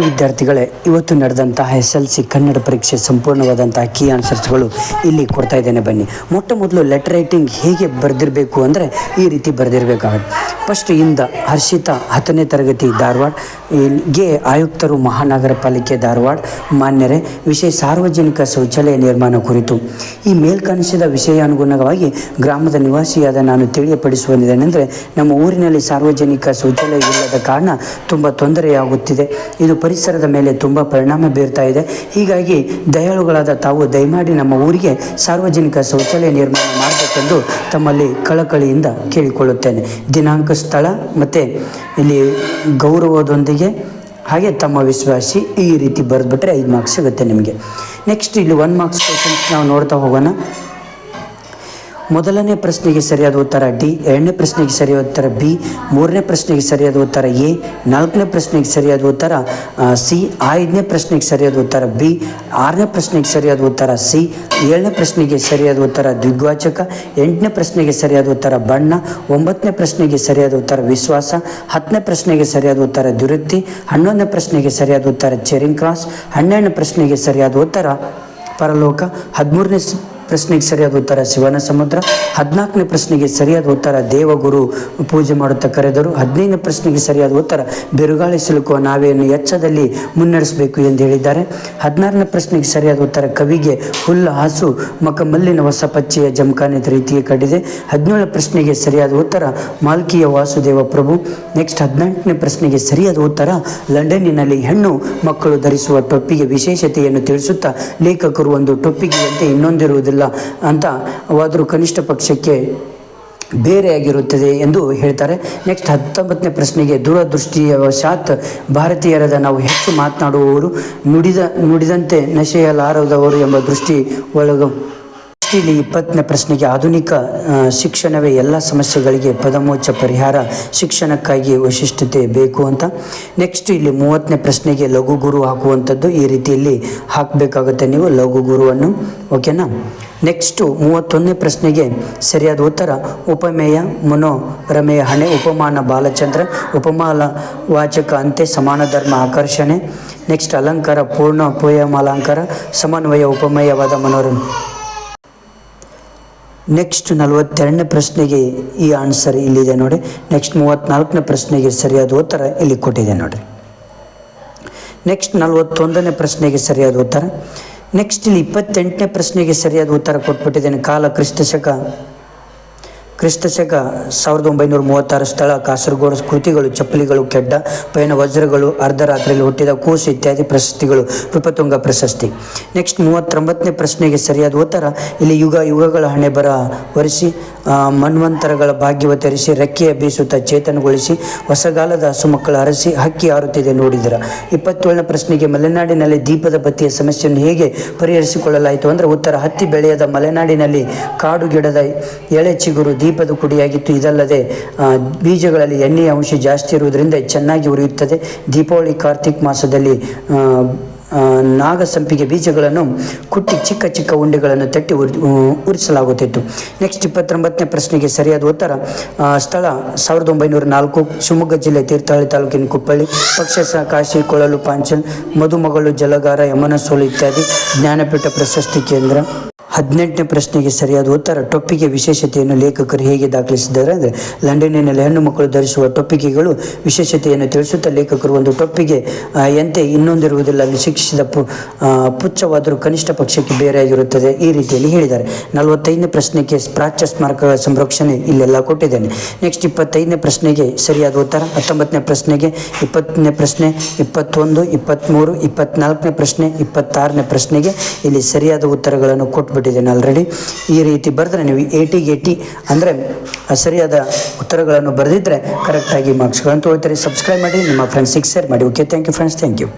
ವಿದ್ಯಾರ್ಥಿಗಳೇ, ಇವತ್ತು ನಡೆದಂತಹ ಎಸ್ ಎಲ್ ಸಿ ಕನ್ನಡ ಪರೀಕ್ಷೆ ಸಂಪೂರ್ಣವಾದಂತಹ ಕೀ ಆನ್ಸರ್ಸ್ಗಳು ಇಲ್ಲಿ ಕೊಡ್ತಾ ಇದ್ದೇನೆ ಬನ್ನಿ. ಮೊಟ್ಟ ಮೊದಲು ಲೆಟರ್ ರೈಟಿಂಗ್ ಹೇಗೆ ಬರೆದಿರಬೇಕು ಅಂದರೆ ಈ ರೀತಿ ಬರೆದಿರಬೇಕಾಗುತ್ತೆ. ಫಸ್ಟ್ ಇಂದ ಹರ್ಷಿತಾ ಹತ್ತನೇ ತರಗತಿ ಧಾರವಾಡ ಗೆ ಆಯುಕ್ತರು ಮಹಾನಗರ ಪಾಲಿಕೆ ಧಾರವಾಡ, ಮಾನ್ಯರೇ, ವಿಷಯ ಸಾರ್ವಜನಿಕ ಶೌಚಾಲಯ ನಿರ್ಮಾಣ ಕುರಿತು. ಈ ಮೇಲ್ಕಾಣಿಸಿದ ವಿಷಯ ಅನುಗುಣವಾಗಿ ಗ್ರಾಮದ ನಿವಾಸಿಯಾದ ನಾನು ತಿಳಿಯಪಡಿಸುವುದೇನೆಂದರೆ ನಮ್ಮ ಊರಿನಲ್ಲಿ ಸಾರ್ವಜನಿಕ ಶೌಚಾಲಯ ಇಲ್ಲದ ಕಾರಣ ತುಂಬ ತೊಂದರೆಯಾಗುತ್ತಿದೆ. ಇದು ಪರಿಸರದ ಮೇಲೆ ತುಂಬ ಪರಿಣಾಮ ಬೀರ್ತಾ ಇದೆ. ಹೀಗಾಗಿ ದಯಾಳುಗಳಾದ ತಾವು ದಯಮಾಡಿ ನಮ್ಮ ಊರಿಗೆ ಸಾರ್ವಜನಿಕ ಶೌಚಾಲಯ ನಿರ್ಮಾಣ ಮಾಡಬೇಕೆಂದು ತಮ್ಮಲ್ಲಿ ಕಳಕಳಿಯಿಂದ ಕೇಳಿಕೊಳ್ಳುತ್ತೇನೆ. ದಿನಾಂಕ, ಸ್ಥಳ ಮತ್ತು ಇಲ್ಲಿ ಗೌರವದೊಂದಿಗೆ ಹಾಗೆ ತಮ್ಮ ವಿಶ್ವಾಸಿ ಈ ರೀತಿ ಬರೆದ್ಬಿಟ್ರೆ ಐದು ಮಾರ್ಕ್ಸ್ ಸಿಗುತ್ತೆ ನಿಮಗೆ. ನೆಕ್ಸ್ಟ್ ಇಲ್ಲಿ ಒನ್ ಮಾರ್ಕ್ಸ್ ಕ್ವೆಶನ್ಸ್ ನಾವು ನೋಡ್ತಾ ಹೋಗೋಣ. ಮೊದಲನೇ ಪ್ರಶ್ನೆಗೆ ಸರಿಯಾದ ಉತ್ತರ ಡಿ ಎರಡನೇ ಪ್ರಶ್ನೆಗೆ ಸರಿಯಾದ ಉತ್ತರ ಬಿ ಮೂರನೇ ಪ್ರಶ್ನೆಗೆ ಸರಿಯಾದ ಉತ್ತರ ಎ ನಾಲ್ಕನೇ ಪ್ರಶ್ನೆಗೆ ಸರಿಯಾದ ಉತ್ತರ ಸಿ ಐದನೇ ಪ್ರಶ್ನೆಗೆ ಸರಿಯಾದ ಉತ್ತರ ಬಿ ಆರನೇ ಪ್ರಶ್ನೆಗೆ ಸರಿಯಾದ ಉತ್ತರ ಸಿ ಏಳನೇ ಪ್ರಶ್ನೆಗೆ ಸರಿಯಾದ ಉತ್ತರ ದ್ವಿಗ್ವಾಚಕ ಎಂಟನೇ ಪ್ರಶ್ನೆಗೆ ಸರಿಯಾದ ಉತ್ತರ ಬಣ್ಣ ಒಂಬತ್ತನೇ ಪ್ರಶ್ನೆಗೆ ಸರಿಯಾದ ಉತ್ತರ ವಿಶ್ವಾಸ ಹತ್ತನೇ ಪ್ರಶ್ನೆಗೆ ಸರಿಯಾದ ಉತ್ತರ ದುರುತ್ತಿ ಹನ್ನೊಂದನೇ ಪ್ರಶ್ನೆಗೆ ಸರಿಯಾದ ಉತ್ತರ ಚೆರಿಂಗ್ ಕ್ರಾಸ್ ಹನ್ನೆರಡನೇ ಪ್ರಶ್ನೆಗೆ ಸರಿಯಾದ ಉತ್ತರ ಪರಲೋಕ ಹದಿಮೂರನೇ ಪ್ರಶ್ನೆಗೆ ಸರಿಯಾದ ಉತ್ತರ ಶಿವನ ಸಮುದ್ರ. ಹದಿನಾಲ್ಕನೇ ಪ್ರಶ್ನೆಗೆ ಸರಿಯಾದ ಉತ್ತರ ದೇವಗುರು ಪೂಜೆ ಮಾಡುತ್ತಾ ಕರೆದರು. ಹದಿನೈದನೇ ಪ್ರಶ್ನೆಗೆ ಸರಿಯಾದ ಉತ್ತರ ಬಿರುಗಾಳಿ ಸಿಲುಕುವ ನಾವೆಯನ್ನು ಎಚ್ಚದಲ್ಲಿ ಮುನ್ನಡೆಸಬೇಕು ಎಂದು ಹೇಳಿದ್ದಾರೆ. ಹದಿನಾರನೇ ಪ್ರಶ್ನೆಗೆ ಸರಿಯಾದ ಉತ್ತರ ಕವಿಗೆ ಹುಲ್ಲ ಹಾಸು ಮಕಮಲ್ಲಿನ ಹೊಸ ಪಚ್ಚೆಯ ಜಮಖಾನೆ ರೀತಿಗೆ ಕಡಿದೆ. ಹದಿನೇಳನೇ ಪ್ರಶ್ನೆಗೆ ಸರಿಯಾದ ಉತ್ತರ ಮಾಲ್ಕಿಯ ವಾಸುದೇವ ಪ್ರಭು. ನೆಕ್ಸ್ಟ್ ಹದಿನೆಂಟನೇ ಪ್ರಶ್ನೆಗೆ ಸರಿಯಾದ ಉತ್ತರ ಲಂಡನ್ನಿನಲ್ಲಿ ಹೆಣ್ಣು ಮಕ್ಕಳು ಧರಿಸುವ ಟೊಪ್ಪಿಗೆ ವಿಶೇಷತೆಯನ್ನು ತಿಳಿಸುತ್ತಾ ಲೇಖಕರು ಒಂದು ಟೊಪ್ಪಿಗೆಯಂತೆ ಇನ್ನೊಂದಿರುವುದಿಲ್ಲ. ಅಂತ ವಾದರೂ ಕನಿಷ್ಠ ಪಕ್ಷಕ್ಕೆ ಬೇರೆಯಾಗಿರುತ್ತದೆ ಎಂದು ಹೇಳ್ತಾರೆ. ನೆಕ್ಸ್ಟ್ ಹತ್ತೊಂಬತ್ತನೇ ಪ್ರಶ್ನೆಗೆ ದೂರದೃಷ್ಟಿಯ ವಶಾತ್ ಭಾರತೀಯರಾದ ನಾವು ಹೆಚ್ಚು ಮಾತನಾಡುವವರು ನುಡಿದ, ನುಡಿದಂತೆ ನಶೆಯಲಾರದವರು ಎಂಬ ದೃಷ್ಟಿ ಒಳಗ. ಇಲ್ಲಿ ಇಪ್ಪತ್ತನೇ ಪ್ರಶ್ನೆಗೆ ಆಧುನಿಕ ಶಿಕ್ಷಣವೇ ಎಲ್ಲ ಸಮಸ್ಯೆಗಳಿಗೆ ಪದಮೋಚ ಪರಿಹಾರ, ಶಿಕ್ಷಣಕ್ಕಾಗಿ ವಿಶಿಷ್ಟತೆ ಬೇಕು ಅಂತ. ನೆಕ್ಸ್ಟ್ ಇಲ್ಲಿ ಮೂವತ್ತನೇ ಪ್ರಶ್ನೆಗೆ ಲಘು ಗುರು ಹಾಕುವಂಥದ್ದು ಈ ರೀತಿಯಲ್ಲಿ ಹಾಕಬೇಕಾಗುತ್ತೆ ನೀವು ಲಘು ಗುರುವನ್ನು. ಓಕೆನಾ ನೆಕ್ಸ್ಟು ಮೂವತ್ತೊಂದನೇ ಪ್ರಶ್ನೆಗೆ ಸರಿಯಾದ ಉತ್ತರ, ಉಪಮೇಯ ಮನೋರಮೇಯ ಹಣೆ, ಉಪಮಾನ, ಬಾಲಚಂದ್ರ ಉಪಮಾಲ ವಾಚಕ ಅಂತೆ ಸಮಾನ ಧರ್ಮ ಆಕರ್ಷಣೆ. ನೆಕ್ಸ್ಟ್ ಅಲಂಕಾರ, ಪೂರ್ಣ, ಪೂಯಮಾಲಂಕಾರ, ಸಮನ್ವಯ, ಉಪಮೇಯವಾದ ಮನೋರಮ ನೆಕ್ಸ್ಟ್ ನಲವತ್ತೆರಡನೇ ಪ್ರಶ್ನೆಗೆ ಈ ಆನ್ಸರ್ ಇಲ್ಲಿದೆ ನೋಡಿ. ನೆಕ್ಸ್ಟ್ ಮೂವತ್ತ್ನಾಲ್ಕನೇ ಪ್ರಶ್ನೆಗೆ ಸರಿಯಾದ ಉತ್ತರ ಇಲ್ಲಿ ಕೊಟ್ಟಿದೆ ನೋಡಿ. ನೆಕ್ಸ್ಟ್ ನಲವತ್ತೊಂದನೇ ಪ್ರಶ್ನೆಗೆ ಸರಿಯಾದ ಉತ್ತರ. ನೆಕ್ಸ್ಟ್ ಇಲ್ಲಿ ಇಪ್ಪತ್ತೆಂಟನೇ ಪ್ರಶ್ನೆಗೆ ಸರಿಯಾದ ಉತ್ತರ ಕೊಟ್ಬಿಟ್ಟಿದ್ದೇನೆ. ಕಾಲ ಕ್ರಿಸ್ತ ಶಕ. ಕ್ರಿಸ್ತ ಶಕ ಸಾವಿರದ ಒಂಬೈನೂರ ಮೂವತ್ತಾರು ಸ್ಥಳ, ಕಾಸರಗೋಡು ಕೃತಿಗಳು, ಚಪ್ಪಲಿಗಳು, ಕೆಡ್ಡ, ಪಯಣ ವಜ್ರಗಳು ಅರ್ಧ ರಾತ್ರಿಯಲ್ಲಿ ಹುಟ್ಟಿದ ಕೂಸು ಇತ್ಯಾದಿ ಪ್ರಶಸ್ತಿಗಳು ರೂಪತುಂಗ ಪ್ರಶಸ್ತಿ. ನೆಕ್ಸ್ಟ್ ಮೂವತ್ತೊಂಬತ್ತನೇ ಪ್ರಶ್ನೆಗೆ ಸರಿಯಾದ ಉತ್ತರ, ಇಲ್ಲಿ ಯುಗ ಯುಗಗಳ ಹಣೆ ಬರ ಒರೆಸಿ ಮನ್ವಂತರಗಳ ಭಾಗ್ಯವತರಿಸಿ ರೆಕ್ಕೆಯ ಬೀಸುತ್ತಾ ಚೇತನಗೊಳಿಸಿ, ಹೊಸಗಾಲದ ಹಸುಮಕ್ಕಳ ಅರಸಿ, ಹಕ್ಕಿ ಹಾರುತ್ತಿದೆ ನೋಡಿದರ. ಇಪ್ಪತ್ತೇಳನೇ ಪ್ರಶ್ನೆಗೆ ಮಲೆನಾಡಿನಲ್ಲಿ ದೀಪದ ಬತ್ತಿಯ ಸಮಸ್ಯೆಯನ್ನು ಹೇಗೆ ಪರಿಹರಿಸಿಕೊಳ್ಳಲಾಯಿತು ಅಂದರೆ ಉತ್ತರ, ಹತ್ತಿ ಬೆಳೆಯದ ಮಲೆನಾಡಿನಲ್ಲಿ ಕಾಡು ಗಿಡದ ಎಳೆ ಚಿಗುರು ದೀಪದ ಕುಡಿಯಾಗಿತ್ತು. ಇದಲ್ಲದೆ ಬೀಜಗಳಲ್ಲಿ ಎಣ್ಣೆಯ ಅಂಶ ಜಾಸ್ತಿ ಇರುವುದರಿಂದ ಚೆನ್ನಾಗಿ ಉರಿಯುತ್ತದೆ. ದೀಪಾವಳಿ, ಕಾರ್ತಿಕ್ ಮಾಸದಲ್ಲಿ ನಾಗಸಂಪಿಗೆ ಬೀಜಗಳನ್ನು ಕುಟ್ಟಿ ಚಿಕ್ಕ ಚಿಕ್ಕ ಉಂಡೆಗಳನ್ನು ತಟ್ಟಿ ಉರಿ ಉರಿಸಲಾಗುತ್ತಿತ್ತು. ನೆಕ್ಸ್ಟ್ ಇಪ್ಪತ್ತೊಂಬತ್ತನೇ ಪ್ರಶ್ನೆಗೆ ಸರಿಯಾದ ಉತ್ತರ ಸ್ಥಳ ಸಾವಿರದ ಒಂಬೈನೂರ ನಾಲ್ಕು, ಶಿವಮೊಗ್ಗ ಜಿಲ್ಲೆ ತೀರ್ಥಹಳ್ಳಿ ತಾಲೂಕಿನ ಕುಪ್ಪಳ್ಳಿ, ಪಕ್ಷ ಕಾಶಿ ಕೊಳಲು, ಪಾಂಚಲ್, ಮಧುಮಗಳು, ಜಲಗಾರ, ಯಮನಸೋಲು ಇತ್ಯಾದಿ ಜ್ಞಾನಪೀಠ ಪ್ರಶಸ್ತಿ ಕೇಂದ್ರ. ಹದಿನೆಂಟನೇ ಪ್ರಶ್ನೆಗೆ ಸರಿಯಾದ ಉತ್ತರ ಟೊಪ್ಪಿಗೆ ವಿಶೇಷತೆಯನ್ನು ಲೇಖಕರು ಹೇಗೆ ದಾಖಲಿಸಿದ್ದಾರೆ ಅಂದರೆ ಲಂಡನ್ನಿನಲ್ಲಿ ಹೆಣ್ಣು ಮಕ್ಕಳು ಧರಿಸುವ ಟೊಪ್ಪಿಗೆಗಳು ವಿಶೇಷತೆಯನ್ನು ತಿಳಿಸುತ್ತಾ ಲೇಖಕರು ಒಂದು ಟೊಪ್ಪಿಗೆ ಎಂತೆ ಇನ್ನೊಂದಿರುವುದಿಲ್ಲ ಅಲ್ಲಿ ಶಿಕ್ಷಿಸಿದ ಪು ಆ, ಪುಚ್ಛವಾದರೂ ಕನಿಷ್ಠ ಪಕ್ಷಕ್ಕೆ ಬೇರೆಯಾಗಿರುತ್ತದೆ ಈ ರೀತಿಯಲ್ಲಿ ಹೇಳಿದ್ದಾರೆ. ನಲವತ್ತೈದನೇ ಪ್ರಶ್ನೆಗೆ ಪ್ರಾಚ್ಯ ಸ್ಮಾರಕಗಳ ಸಂರಕ್ಷಣೆ ಇಲ್ಲೆಲ್ಲ ಕೊಟ್ಟಿದ್ದೇನೆ. ನೆಕ್ಸ್ಟ್ ಇಪ್ಪತ್ತೈದನೇ ಪ್ರಶ್ನೆಗೆ ಸರಿಯಾದ ಉತ್ತರ ಹತ್ತೊಂಬತ್ತನೇ ಪ್ರಶ್ನೆಗೆ ಇಪ್ಪತ್ತನೇ ಪ್ರಶ್ನೆ ಇಪ್ಪತ್ತೊಂದು ಇಪ್ಪತ್ತ್ಮೂರು ಇಪ್ಪತ್ತ್ನಾಲ್ಕನೇ ಪ್ರಶ್ನೆ ಇಪ್ಪತ್ತಾರನೇ ಪ್ರಶ್ನೆಗೆ ಇಲ್ಲಿ ಸರಿಯಾದ ಉತ್ತರಗಳನ್ನು ಕೊಟ್ಬಿಟ್ಟಿದ್ದೇನೆ ಆಲ್ರೆಡಿ ಈ ರೀತಿ ಬರೆದ್ರೆ ನೀವು ಏಟಿ ಏಟಿ ಅಂದರೆ ಸರಿಯಾದ ಉತ್ತರಗಳನ್ನು ಬರೆದಿದ್ದರೆ ಕರೆಕ್ಟಾಗಿ ಮಾರ್ಕ್ಸ್ಗಳನ್ನು ತೊಗೊಳ್ತಾರೆ. ಸಬ್ಸ್ಕ್ರೈಬ್ ಮಾಡಿ, ನಿಮ್ಮ ಫ್ರೆಂಡ್ಸಿಗೆ ಶೇರ್ ಮಾಡಿ. Okay thank you friends thank you